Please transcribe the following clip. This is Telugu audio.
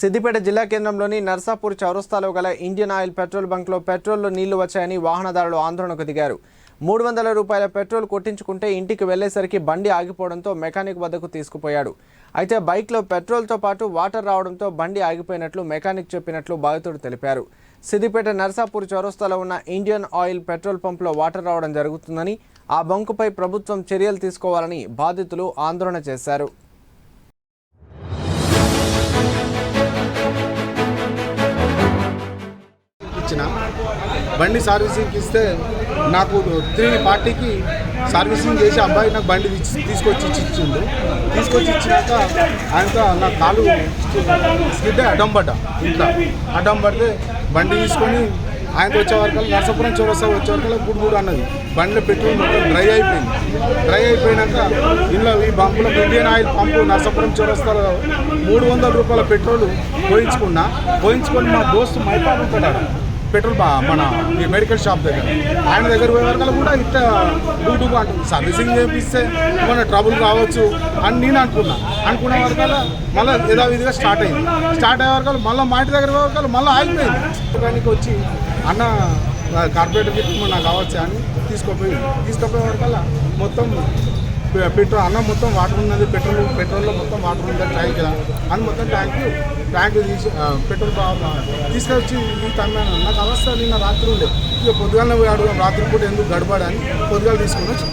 సిద్దిపేట జిల్లా కేంద్రంలోని నర్సాపూర్ చౌరస్తాలో గల ఇండియన్ ఆయిల్ పెట్రోల్ బంక్లో పెట్రోల్లో నీళ్ళు వచ్చాయని వాహనదారులు ఆందోళనకు దిగారు. మూడు వందల రూపాయల పెట్రోల్ కొట్టించుకుంటే ఇంటికి వెళ్ళేసరికి బండి ఆగిపోవడంతో మెకానిక్ వద్దకు తీసుకుపోయాడు. అయితే బైక్లో పెట్రోల్తో పాటు వాటర్ రావడంతో బండి ఆగిపోయినట్లు మెకానిక్ చెప్పినట్లు బాధితుడు తెలిపారు. సిద్దిపేట నర్సాపూర్ చౌరస్తాలో ఉన్న ఇండియన్ ఆయిల్ పెట్రోల్ పంపులో వాటర్ రావడం జరుగుతుందని ఆ బంకుపై ప్రభుత్వం చర్యలు తీసుకోవాలని బాధితులు ఆందోళన చేశారు. బండి సర్వీసింగ్కి ఇస్తే నాకు త్రీ పార్టీకి సర్వీసింగ్ చేసి అబ్బాయి నాకు బండి తీసుకొచ్చి ఇచ్చి ఇచ్చిండు. తీసుకొచ్చి ఇచ్చినాక ఆయనతో నా కాలు స్కిడ్డే అడ్డం పడ్డా ఇంట్లో. అడ్డం పడితే బండి తీసుకొని ఆయనకు వచ్చే వరకు నరసపురం చౌరస్తా వచ్చే వరకు గుడి గుడి అన్నది. బండిలో పెట్రోల్ మొత్తం డ్రై అయిపోయింది. డ్రై అయిపోయినాక ఇంట్లో ఈ పంపులో ఇండియన్ ఆయిల్ పంపు నరసపురం చౌరస్తాలో మూడు వందల రూపాయల పెట్రోల్ పోయించుకున్నా. పోయించుకొని మా దోస్తు మైపాడు ఉంటాడు పెట్రోల్ బా మన ఈ మెడికల్ షాప్ దగ్గర. ఆయన దగ్గర పోయే కూడా ఇట్లా యూట్యూబ్ అంటుంది సర్వీసింగ్ చేపిస్తే ఏమైనా ట్రబుల్ రావచ్చు అని నేను అనుకున్నా. అనుకునే వరకల్లా మళ్ళీ యథావిధిగా స్టార్ట్ అయింది. స్టార్ట్ అయ్యే వరకు మళ్ళీ మా ఇంటి దగ్గర పోయే వరకు మళ్ళీ ఆగిపోయింది. దానికి వచ్చి అన్న కార్పొరేటర్ గిట్ట నాకు కావచ్చు అని తీసుకుపోయి తీసుకుపోయే వరకల్లా మొత్తం పెట్రోల్ అన్న మొత్తం వాటర్ ఉన్నది పెట్రోల్ పెట్రోల్లో మొత్తం వాటర్ ఉంది ట్యాంక్ అని మొత్తం ట్యాంక్ ట్యాంక్ తీసి పెట్రోల్ తీసుకొచ్చి ఈ తమ్మాను నాకు అవస్థ నిన్న రాత్రి ఉండే. ఇక పొద్దుగానే పోయి అడుగుదాం రాత్రి పూట ఎందుకు గడపడని పొద్దుగాలు తీసుకుని వచ్చి.